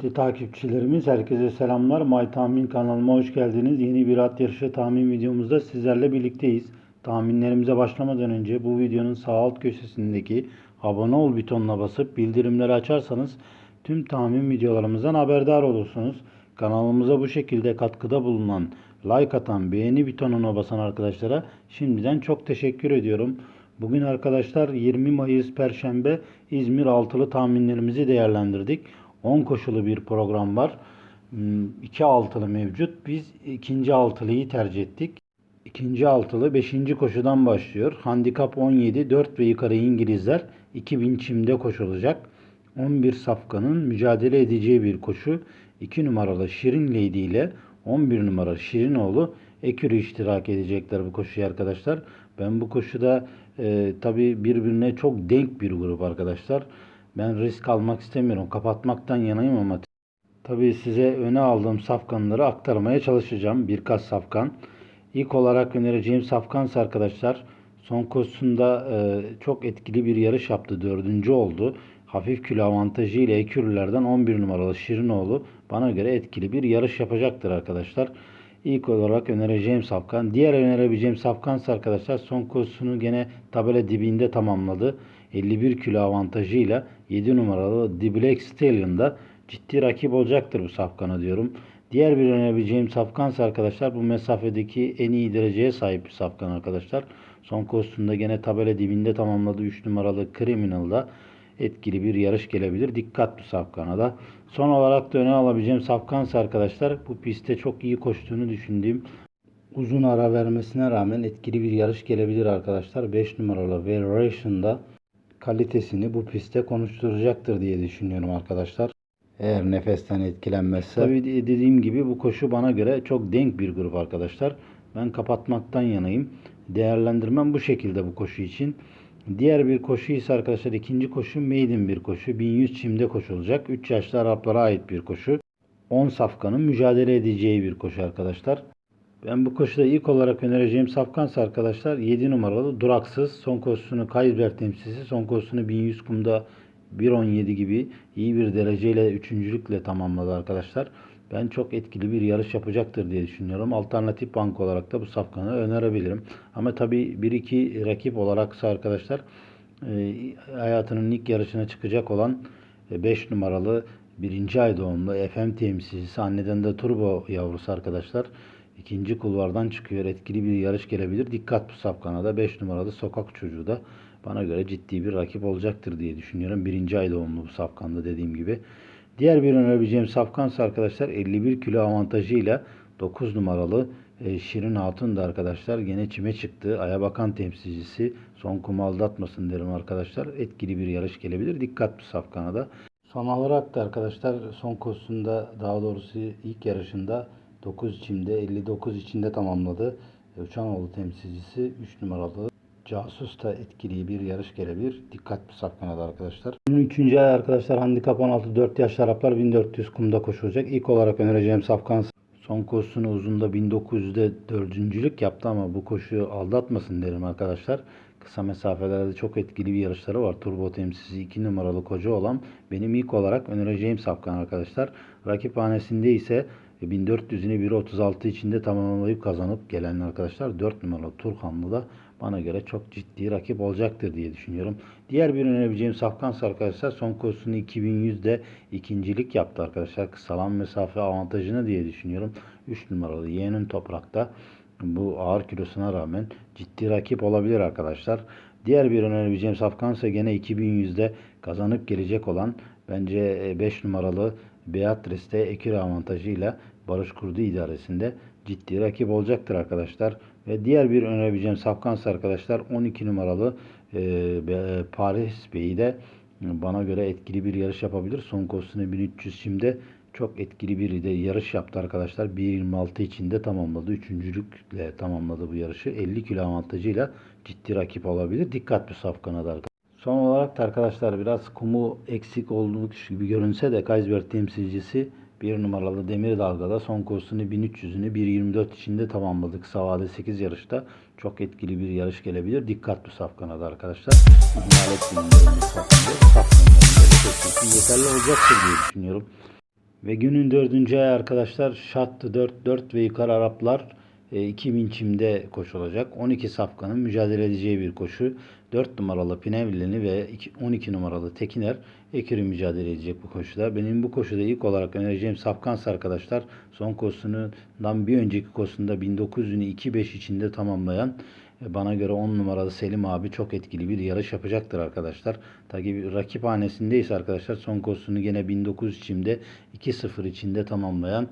Kıymetli takipçilerimiz herkese selamlar. May Tahmin kanalıma hoş geldiniz. Yeni bir at yarışı tahmin videomuzda sizlerle birlikteyiz. Tahminlerimize başlamadan önce bu videonun sağ alt köşesindeki abone ol butonuna basıp bildirimleri açarsanız tüm tahmin videolarımızdan haberdar olursunuz. Kanalımıza bu şekilde katkıda bulunan, like atan, beğeni butonuna basan arkadaşlara şimdiden çok teşekkür ediyorum. Bugün arkadaşlar 20 Mayıs Perşembe İzmir altılı tahminlerimizi değerlendirdik. 10 koşulu bir program var. 2 altılı mevcut. Biz ikinci altılıyı tercih ettik. İkinci altılı 5. koşudan başlıyor. Handikap 17, 4 ve yukarı İngilizler 2000 çimde koşulacak. 11 safkanın mücadele edeceği bir koşu. 2 numaralı Şirin Lady ile 11 numara Şirinoğlu ekürü iştirak edecekler bu koşuya arkadaşlar. Ben bu koşuda e, tabi birbirine çok denk bir grup arkadaşlar. Ben risk almak istemiyorum. Kapatmaktan yanayım ama tabi size öne aldığım safkanları aktarmaya çalışacağım. Birkaç safkan. İlk olarak önereceğim safkansa arkadaşlar son koşusunda e, çok etkili bir yarış yaptı. Dördüncü oldu. Hafif kilo avantajı ile ekürülerden 11 numaralı Şirinoğlu bana göre etkili bir yarış yapacaktır arkadaşlar. İlk olarak önereceğim safkan. Diğer önerebileceğim safkansa arkadaşlar son koşusunu gene tabela dibinde tamamladı. 51 kilo avantajıyla 7 numaralı Black Stallion'da ciddi rakip olacaktır bu safkana diyorum. Diğer bir önerebileceğim safkansa arkadaşlar bu mesafedeki en iyi dereceye sahip bir safkan arkadaşlar. Son koşusunda gene tabela dibinde tamamladı 3 numaralı Criminal'da etkili bir yarış gelebilir. Dikkat bu safkana da. Son olarak da öne alabileceğim safkansa arkadaşlar bu pistte çok iyi koştuğunu düşündüğüm uzun ara vermesine rağmen etkili bir yarış gelebilir arkadaşlar. 5 numaralı Variation'da kalitesini bu pistte konuşturacaktır diye düşünüyorum arkadaşlar. Eğer nefesten etkilenmezse. Tabii dediğim gibi bu koşu bana göre çok denk bir grup arkadaşlar. Ben kapatmaktan yanayım. Değerlendirmem bu şekilde bu koşu için. Diğer bir koşu ise arkadaşlar ikinci koşu maiden bir koşu. 1100 çimde koşulacak. 3 yaşlı Araplara ait bir koşu. 10 safkanın mücadele edeceği bir koşu arkadaşlar. Ben bu koşuda ilk olarak önereceğim safkansa arkadaşlar 7 numaralı duraksız. Son koşusunu Kaysber temsilcisi. Son koşusunu 1100 kumda 1.17 gibi iyi bir dereceyle üçüncülükle tamamladı arkadaşlar. Ben çok etkili bir yarış yapacaktır diye düşünüyorum. Alternatif bank olarak da bu safkanı önerebilirim. Ama tabii 1-2 rakip olaraksa arkadaşlar e, hayatının ilk yarışına çıkacak olan 5 numaralı 1. ay doğumlu FM temsilcisi anneden de turbo yavrusu arkadaşlar. İkinci kulvardan çıkıyor. Etkili bir yarış gelebilir. Dikkat bu safkana da 5 numaralı sokak çocuğu da bana göre ciddi bir rakip olacaktır diye düşünüyorum. 1. ay doğumlu bu safkanda dediğim gibi. Diğer bir önerebileceğim safkansa arkadaşlar 51 kilo avantajıyla 9 numaralı e, Şirin Hatun da arkadaşlar gene çime çıktı. Aya bakan temsilcisi son kumu aldatmasın derim arkadaşlar. Etkili bir yarış gelebilir. Dikkat bu safkana da. Son olarak da arkadaşlar son koşusunda daha doğrusu ilk yarışında 9 çimde 59 içinde tamamladı. E, Uçanoğlu temsilcisi 3 numaralı Casus da etkili bir yarış gelebilir. Dikkatli safkanada arkadaşlar. Bunun üçüncü ay arkadaşlar handikap 16 4 yaşlı Araplar 1400 kumda koşulacak. İlk olarak önereceğim safkan son koşusunu uzunda 1900'de dördüncülük yaptı ama bu koşuyu aldatmasın derim arkadaşlar. Kısa mesafelerde çok etkili bir yarışları var. Turbo temsilcisi 2 numaralı koca olan benim ilk olarak önereceğim safkan arkadaşlar. Rakiphanesinde ise 1400'ünü 1.36 içinde tamamlayıp kazanıp gelen arkadaşlar 4 numaralı Turhanlı da bana göre çok ciddi rakip olacaktır diye düşünüyorum. Diğer bir önerebileceğim Safkans arkadaşlar son koşusunu 2100'de ikincilik yaptı arkadaşlar. Kısalan mesafe avantajını diye düşünüyorum. 3 numaralı Yeğenin Toprak'ta bu ağır kilosuna rağmen ciddi rakip olabilir arkadaşlar. Diğer bir önerebileceğim Safkansa gene 2100'de kazanıp gelecek olan bence 5 numaralı Beatrice'de ekür avantajıyla Barış Kurdu idaresinde ciddi rakip olacaktır arkadaşlar. Ve diğer bir önerebileceğim Safkans arkadaşlar 12 numaralı e, Paris Bey'i de bana göre etkili bir yarış yapabilir. Son koşusunu 1300 şimdi çok etkili bir de yarış yaptı arkadaşlar. 1.26 içinde tamamladı. Üçüncülükle tamamladı bu yarışı. 50 kilo avantajıyla ciddi rakip olabilir. Dikkat bu safkana da. Son olarak da arkadaşlar biraz kumu eksik olduğu gibi görünse de Kaysberg temsilcisi bir numaralı demir dalgada son koşusunu 1300'ünü 1.24 içinde tamamladı. Kısa vade 8 yarışta çok etkili bir yarış gelebilir. Dikkat bu safkana da arkadaşlar. İhmal etmeyin koşu için yeterli olacaktır diye düşünüyorum. Ve günün dördüncü ayı arkadaşlar şattı 4 4 ve yukarı Araplar 2000 çimde koşulacak. 12 safkanın mücadele edeceği bir koşu. 4 numaralı Pinevleni ve iki- 12 numaralı Tekiner ekürü mücadele edecek bu koşuda. Benim bu koşuda ilk olarak önereceğim Safkans arkadaşlar son koşusundan bir önceki koşusunda 1900'ünü 2-5 içinde tamamlayan e, bana göre 10 numaralı Selim abi çok etkili bir yarış yapacaktır arkadaşlar. Tabii rakip hanesindeyse arkadaşlar son koşusunu gene 1900 içinde 2-0 içinde tamamlayan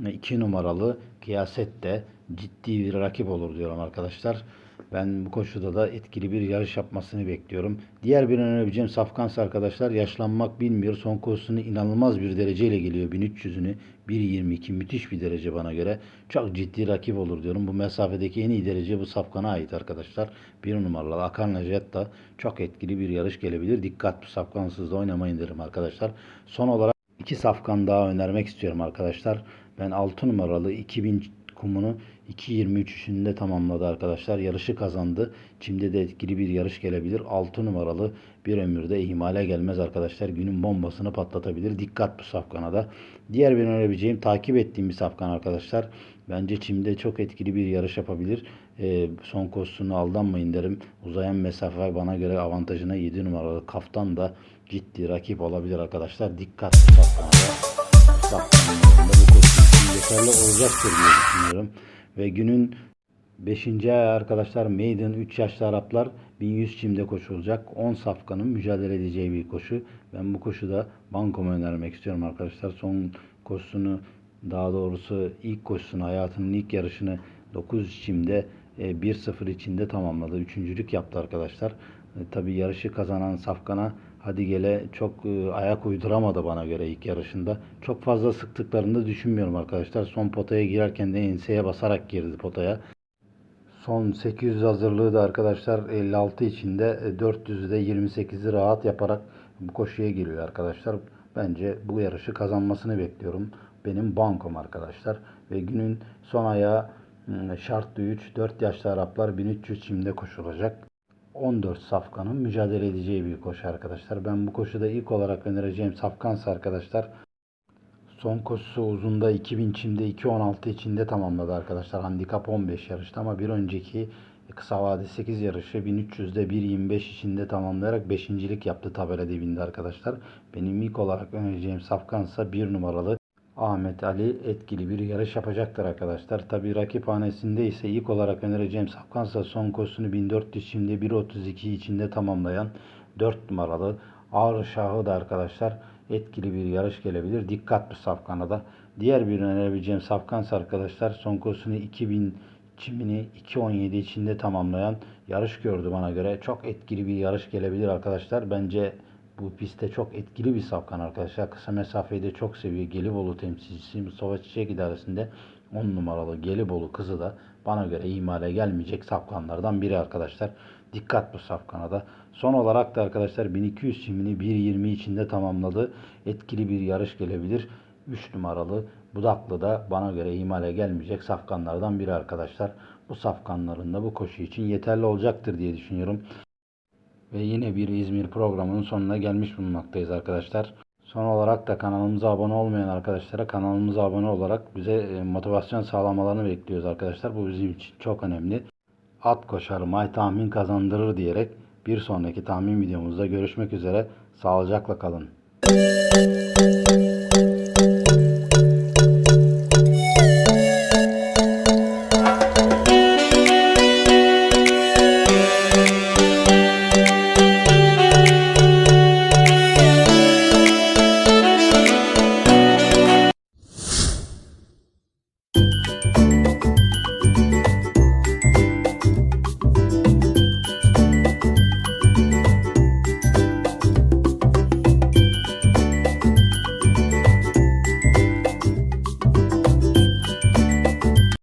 2 numaralı Kıyaset de ciddi bir rakip olur diyorum arkadaşlar. Ben bu koşuda da etkili bir yarış yapmasını bekliyorum. Diğer bir önerebileceğim Safkans arkadaşlar yaşlanmak bilmiyor. Son koşusunu inanılmaz bir dereceyle geliyor. 1300'ünü 1.22 müthiş bir derece bana göre. Çok ciddi rakip olur diyorum. Bu mesafedeki en iyi derece bu Safkan'a ait arkadaşlar. Bir numaralı Akan Jet da çok etkili bir yarış gelebilir. Dikkat bu Safkansız da oynamayın derim arkadaşlar. Son olarak iki safkan daha önermek istiyorum arkadaşlar. Ben 6 numaralı 2000 kumunu 2.23'ünde tamamladı arkadaşlar. Yarışı kazandı. Çim'de de etkili bir yarış gelebilir. 6 numaralı bir ömürde ihmale gelmez arkadaşlar. Günün bombasını patlatabilir. Dikkat bu safkana da. Diğer bir önerebileceğim takip ettiğim bir safkan arkadaşlar. Bence Çim'de çok etkili bir yarış yapabilir. Ee, son koşusunu aldanmayın derim. Uzayan mesafe bana göre avantajına 7 numaralı kaftan da ciddi rakip olabilir arkadaşlar. Dikkat bu safkana da. Bu yeterli olacaktır diye düşünüyorum. Ve günün 5. ayı arkadaşlar Maiden 3 yaşlı Araplar 1100 çimde koşulacak. 10 safkanın mücadele edeceği bir koşu. Ben bu koşuda bankomu önermek istiyorum arkadaşlar. Son koşusunu daha doğrusu ilk koşusunu hayatının ilk yarışını 9 çimde e, 1-0 içinde tamamladı. Üçüncülük yaptı arkadaşlar. E, tabii yarışı kazanan Safkan'a hadi gele çok e, ayak uyduramadı bana göre ilk yarışında. Çok fazla sıktıklarını da düşünmüyorum arkadaşlar. Son potaya girerken de enseye basarak girdi potaya. Son 800 hazırlığı da arkadaşlar 56 içinde 400'ü de 28'i rahat yaparak bu koşuya giriyor arkadaşlar. Bence bu yarışı kazanmasını bekliyorum. Benim bankom arkadaşlar. Ve günün son ayağı şartlı 3 4 yaşlı Araplar 1300 çimde koşulacak. 14 safkanın mücadele edeceği bir koşu arkadaşlar. Ben bu koşuda ilk olarak önereceğim safkansa arkadaşlar Son koşusu uzunda 2000 çimde 2.16 içinde tamamladı arkadaşlar. Handikap 15 yarıştı ama bir önceki kısa vade 8 yarışı 1300'de 1.25 içinde tamamlayarak 5.lik yaptı tabela dibinde arkadaşlar. Benim ilk olarak önereceğim safkansa 1 numaralı Ahmet Ali etkili bir yarış yapacaktır arkadaşlar. Tabi rakip hanesinde ise ilk olarak önereceğim safkansa son koşusunu 1400 çimde 1.32 içinde tamamlayan 4 numaralı Ağrı Şahı da arkadaşlar etkili bir yarış gelebilir. Dikkat bu safkana da. Diğer bir önerebileceğim safkansa arkadaşlar son koşusunu 2000 çimini 2.17 içinde tamamlayan yarış gördü bana göre. Çok etkili bir yarış gelebilir arkadaşlar. Bence bu pistte çok etkili bir safkan arkadaşlar. Kısa mesafeyi de çok seviyor. Gelibolu temsilcisi Mustafa Çiçek idaresinde 10 numaralı Gelibolu kızı da bana göre ihmale gelmeyecek safkanlardan biri arkadaşlar. Dikkat bu safkana da. Son olarak da arkadaşlar 1200 çimini 1.20 içinde tamamladı. Etkili bir yarış gelebilir. 3 numaralı Budaklı da bana göre ihmale gelmeyecek safkanlardan biri arkadaşlar. Bu safkanların da bu koşu için yeterli olacaktır diye düşünüyorum. Ve yine bir İzmir programının sonuna gelmiş bulunmaktayız arkadaşlar. Son olarak da kanalımıza abone olmayan arkadaşlara kanalımıza abone olarak bize e, motivasyon sağlamalarını bekliyoruz arkadaşlar. Bu bizim için çok önemli. At koşar may tahmin kazandırır diyerek bir sonraki tahmin videomuzda görüşmek üzere. Sağlıcakla kalın.